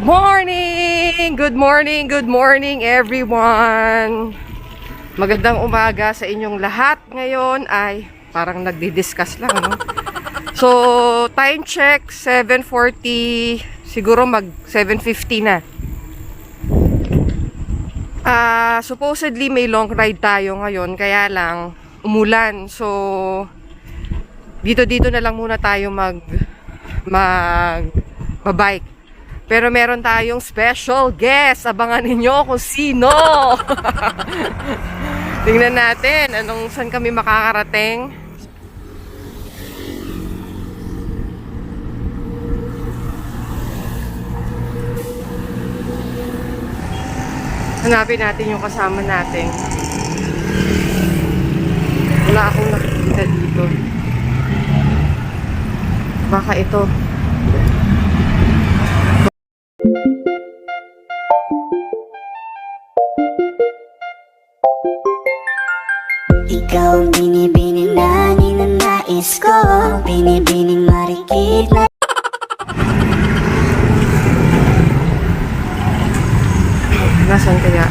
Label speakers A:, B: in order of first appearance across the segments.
A: Morning! Good morning, good morning everyone! Magandang umaga sa inyong lahat. Ngayon ay parang nagdi-discuss lang, no? So, time check, 7.40, siguro mag 7.50 na. Ah, supposedly may long ride tayo ngayon, kaya lang umulan. So, dito-dito na lang muna tayo mag mag bike. Pero meron tayong special guest. Abangan ninyo kung sino. Tingnan natin anong saan kami makakarating. Hanapin natin yung kasama natin. Wala akong nakikita dito. Baka ito.
B: Ikaw ang binibining na ninanais ko Binibining marikit na
A: Nasaan kaya?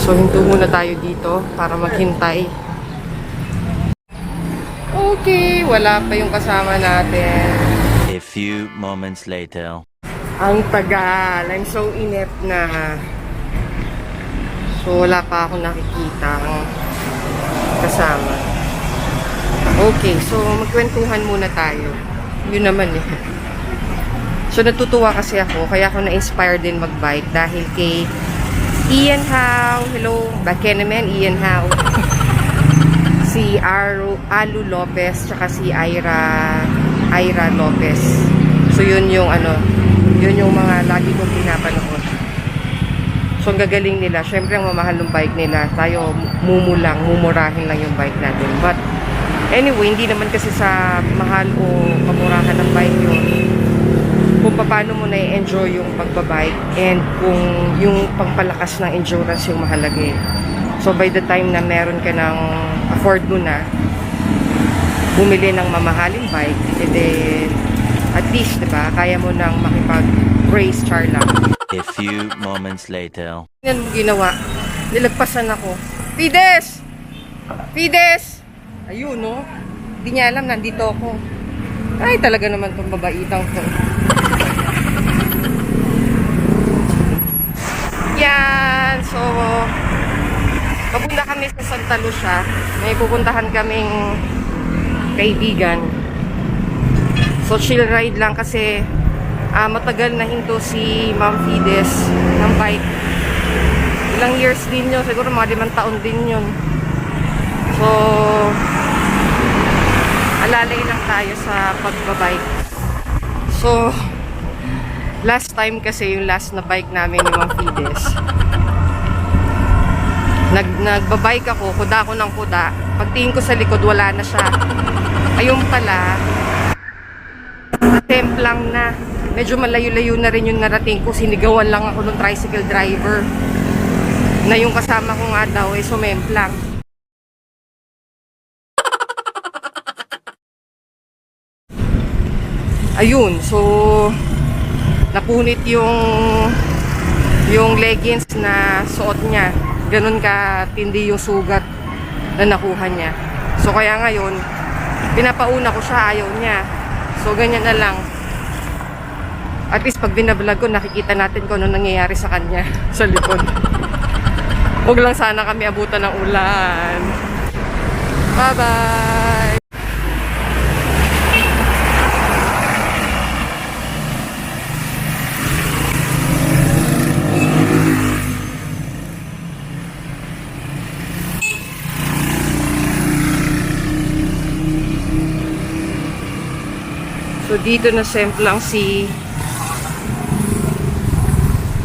A: So, hinto muna tayo dito para maghintay. Okay, wala pa yung kasama natin.
C: Few moments later.
A: Ang tagal. I'm so inept na. So, wala pa ako nakikita kasama. Okay, so magkwentuhan muna tayo. Yun naman eh. So, natutuwa kasi ako. Kaya ako na-inspire din mag-bike dahil kay Ian Howe. Hello, back naman, Ian Howe. si Aru, Alu Lopez, tsaka si Ira, Ira Lopez. So, yun yung ano, yun yung mga lagi kong pinapanood. So, ang gagaling nila. Siyempre, ang mamahal ng bike nila. Tayo, mumulang, mumurahin lang yung bike natin. But, anyway, hindi naman kasi sa mahal o kamurahan ng bike yun. Kung paano mo na-enjoy yung pagbabike and kung yung pagpalakas ng endurance yung mahalaga eh. So, by the time na meron ka ng afford mo na, bumili ng mamahaling bike, and then, at least, di ba, kaya mo nang makipag-race char lang.
C: A few moments later.
A: Yan mo ginawa. Nilagpasan ako. Fides! Fides! Ayun, no? Hindi niya alam, nandito ako. Ay, talaga naman itong babaitang to. Yan! So, papunta kami sa Santa Lucia. May pupuntahan kaming kaibigan. So, chill ride lang kasi ah, matagal na hinto si Ma'am Fides ng bike. Ilang years din yun. Siguro mga limang taon din yun. So, alalay lang tayo sa pagbabike. So, last time kasi yung last na bike namin ni Ma'am Fides. Nag, nagbabike ako, kuda ako ng kuda. Pagtingin ko sa likod, wala na siya. Ayun pala, templang na. Medyo malayo-layo na rin yung narating ko. Sinigawan lang ako ng tricycle driver. Na yung kasama ko nga daw ay sumemplang. Ayun, so napunit yung yung leggings na suot niya. Ganun ka tindi yung sugat na nakuha niya. So kaya ngayon, pinapauna ko siya, ayaw niya. So ganyan na lang. At least pag binablog ko, nakikita natin kung ano nangyayari sa kanya sa likod. Huwag lang sana kami abutan ng ulan. Bye-bye! So dito na semplang si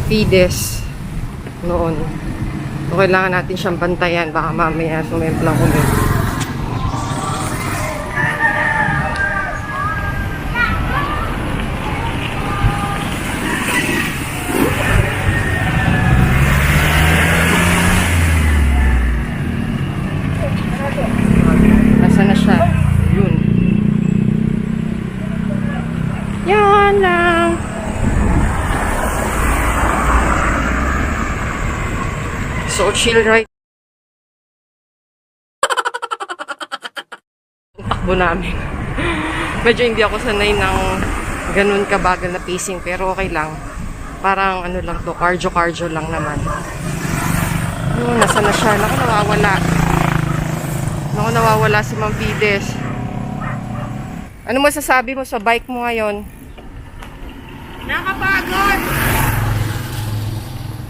A: Fides noon. So, kailangan natin siyang bantayan. Baka mamaya sumemplang ulit. So chill right. Takbo namin. Medyo hindi ako sanay ng ganun kabagal na pacing pero okay lang. Parang ano lang to, cardio-cardio lang naman. Oh, nasa na siya? Naku, nawawala. Naku, nawawala si Ma'am Fides. Ano masasabi mo sa bike mo ngayon?
D: Nakapagod!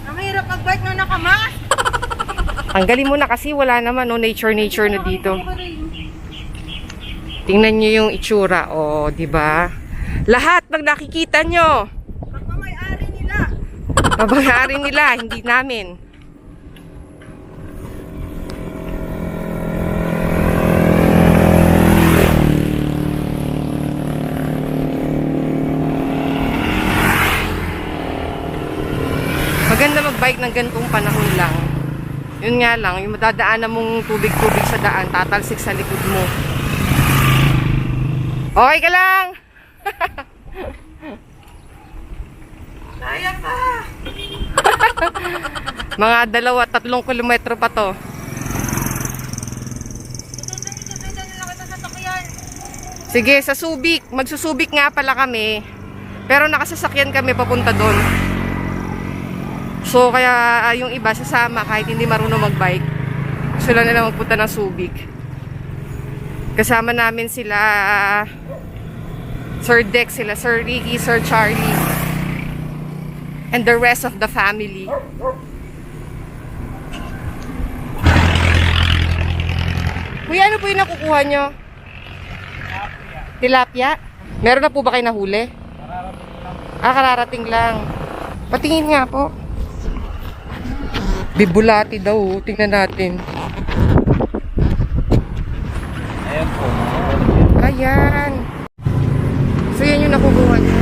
D: Ang hirap mag-bike na nakamas!
A: Tanggalin mo na kasi wala naman, no? Nature-nature na dito. Tingnan nyo yung itsura, o, oh, di ba? Lahat ng nakikita nyo,
D: Pagmamayari nila!
A: Mabangari nila, hindi namin. Maganda magbike ng ganitong panahon lang. Yun nga lang, yung madadaanan mong tubig-tubig sa daan, tatalsik sa likod mo. Okay ka lang!
D: Kaya pa!
A: Mga dalawa, tatlong kilometro pa to. Sige, sa Subic. Magsusubik nga pala kami. Pero nakasasakyan kami papunta doon. So, kaya ah, yung iba sasama kahit hindi marunong magbike. Lang nila magpunta ng Subic. Kasama namin sila ah, Sir Dex, sila Sir Ricky, Sir Charlie. And the rest of the family. Kuya, ano po yung nakukuha nyo? Tilapia? Meron na po ba kayo nahuli? Ah, kararating lang. Patingin nga po. Bibulati daw. oh. Tingnan natin.
E: Ayan po.
A: Ayan. So, yan yung nakukuha nyo.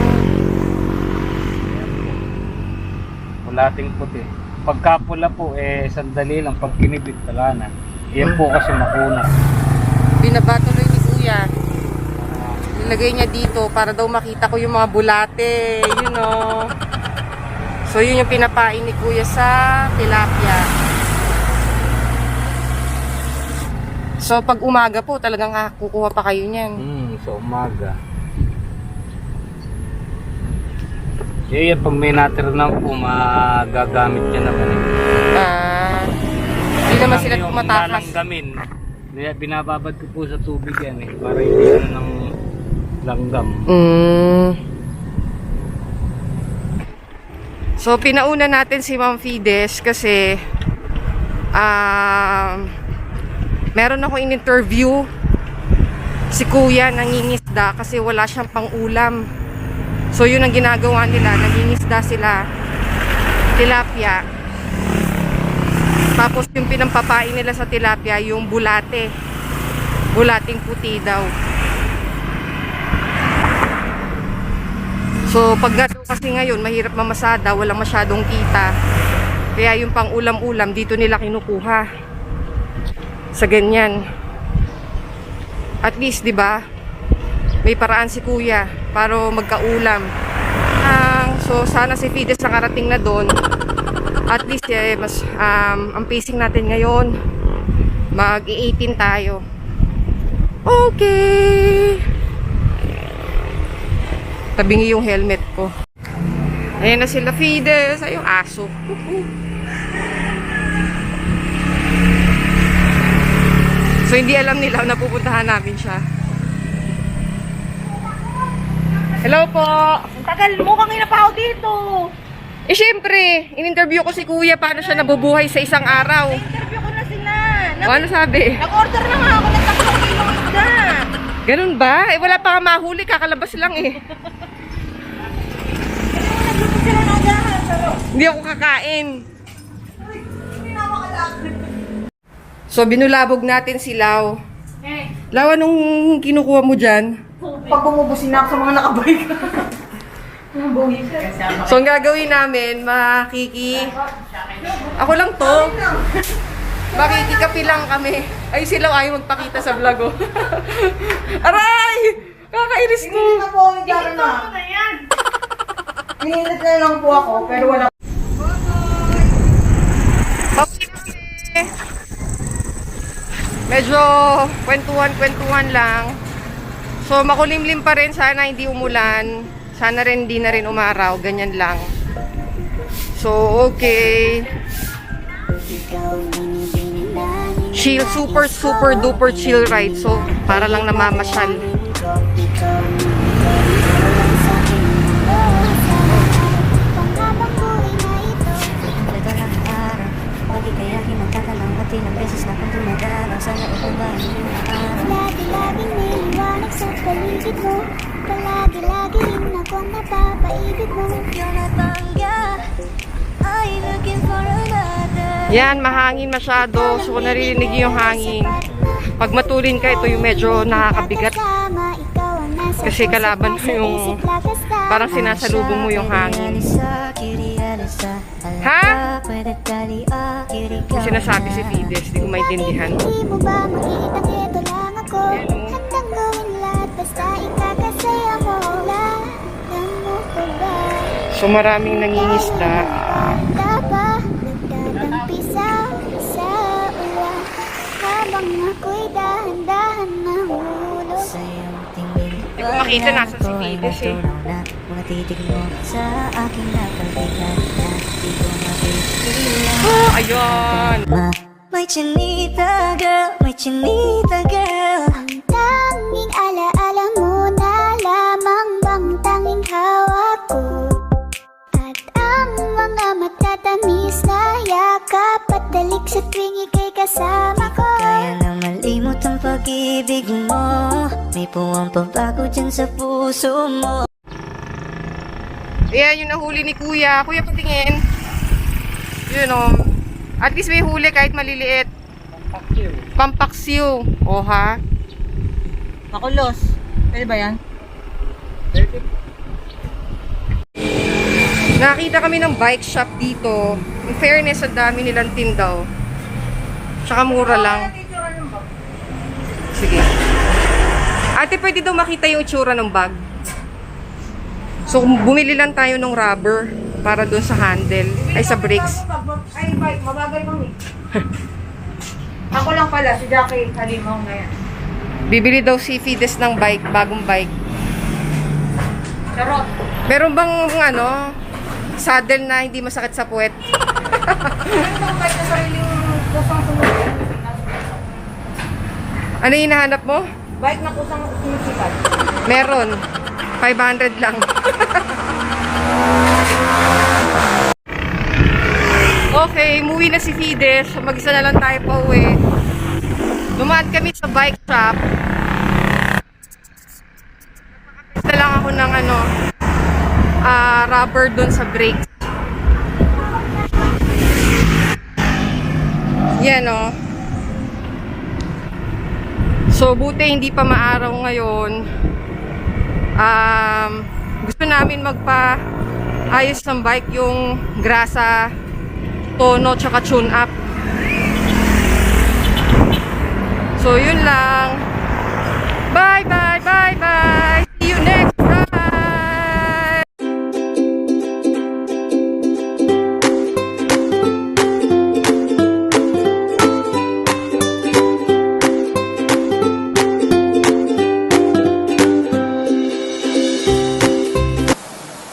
E: Pulating puti. Pagka pula po, eh, sandali lang. Pag kinibit, wala na. Yan po kasi makuna.
A: Binabatuloy ni Kuya. Nilagay niya dito para daw makita ko yung mga bulate. You know. So, yun yung pinapain ni Kuya sa tilapia. So, pag umaga po, talagang ah, kukuha pa kayo niyan.
E: Hmm, sa umaga. Eh, yan, pag may natira na po, magagamit niya naman. eh.
A: Ah, hindi naman sila
E: Yung
A: tumatakas.
E: lalanggamin. Kaya binababad ko po sa tubig yan eh. Para hindi ano ng langgam.
A: Mm. So, pinauna natin si Ma'am Fides kasi um, meron ako in-interview si Kuya nangingisda kasi wala siyang pang-ulam. So, yun ang ginagawa nila. Nangingisda sila tilapia. Tapos, yung pinampapain nila sa tilapia, yung bulate. Bulating puti daw. So, pag gato kasi ngayon, mahirap mamasada, walang masyadong kita. Kaya yung pang ulam-ulam, dito nila kinukuha. Sa ganyan. At least, di ba? May paraan si kuya para magkaulam. Ang so, sana si Fides nakarating na doon. At least, eh, mas, um, ang pacing natin ngayon, mag-18 tayo. Okay! Tabingi yung helmet ko. Ayan na sila Fides. Ay, yung aso. So, hindi alam nila na pupuntahan namin siya. Hello po!
D: Ang tagal mo kanina pa ako dito!
A: Eh, syempre, in-interview ko si Kuya paano siya nabubuhay sa isang araw.
D: Interview ko na sila!
A: O,
D: Nag-
A: ano sabi?
D: Nag-order na nga ako ng tatlong kilong isda!
A: Ganun ba? Eh, wala pa ka mahuli. Kakalabas lang eh.
D: Nagluto sila ng agahan, pero
A: Hindi ako kakain.
D: hindi.
A: So, binulabog natin si Lau.
D: Eh,
A: Lau, anong kinukuha mo dyan?
D: pag bumubusin na ako sa mga nakabike.
A: So, ang gagawin namin, makiki... Ako lang to. Makikikapi lang kami. Ay, sila ayaw magpakita sa vlog, oh. Aray! Kakainis ko.
D: Pinilit na po gano'n na. Pinilit na lang po ako, pero wala.
A: Okay, Medyo kwentuhan-kwentuhan lang. So, makulimlim pa rin. Sana hindi umulan. Sana rin hindi na rin umaraw. Ganyan lang. So, okay. Chill. Super, super duper chill ride. So, para lang namamasyal.
B: Na
F: kung dumadaraw Sana ang iyong araw
B: Lagi-laging may liwanag sa paligid mo Palagi-lagi rin akong napapaibig mo
F: Jonatanga I looking for another
A: Yan, mahangin masyado. So, kung naririnig yung hangin. Pag matulin ka, ito yung medyo nakakabigat. Kasi kalaban mo yung- Parang sinasalubong mo yung hangin. Ha? Yung sinasabi si Fides, di ko maintindihan.
B: Hindi mo ba makita ito lang ako. Handang gawin lahat basta ikakasaya mo Alam mo ko ba
A: So, maraming nangingisda.
B: Handa ba nagtatampi sa sa ulan Habang ako'y dahan-dahan nahulog
F: Sa iyong tingin
A: Di ko makita, nasa si Fides eh.
F: Mga titig mo sa aking nakabigan
A: Oh, ayun.
F: Ma May chinita girl, may chinita girl
B: Ang tanging alaala mo na lamang bang tanging hawak ko At ang mga matatamis na yakap at dalik sa tuwing ika'y kasama ko
F: Kaya na malimot ang pag-ibig mo May puwang pabago dyan sa puso mo
A: Ayan, yung nahuli ni Kuya. Kuya, patingin. Yun, oh. At least may huli kahit maliliit. Pampaksiw. O, ha?
D: Makulos. Pwede ba yan?
A: Nakita kami ng bike shop dito. In fairness, ang dami nilang tindaw. Tsaka mura lang. Sige. Ate, pwede daw makita yung itsura ng bag. So, bumili lang tayo ng rubber para doon sa handle. Ay, sa brakes.
D: Ay, bike. Mabagal kami. Ako lang pala, si Jackie Halimong na yan.
A: Bibili daw si Fides ng bike, bagong bike.
D: Charot.
A: Meron bang ano, saddle na hindi masakit sa puwet?
D: Ano bang bike na sariling kusang sumusipat?
A: Ano yung hinahanap mo?
D: Bike na kusang sumusipat.
A: Meron. 500 lang. okay, umuwi na si Fides. Mag-isa na lang tayo pa uwi. Dumaan kami sa bike shop. Napakapit na lang ako ng ano, ah, rubber dun sa brakes. Yan o. So, buti hindi pa maaraw ngayon. Um, gusto namin magpa ayos ng bike yung grasa, tono tsaka tune up. So, yun lang. Bye, bye, bye, bye. See you next.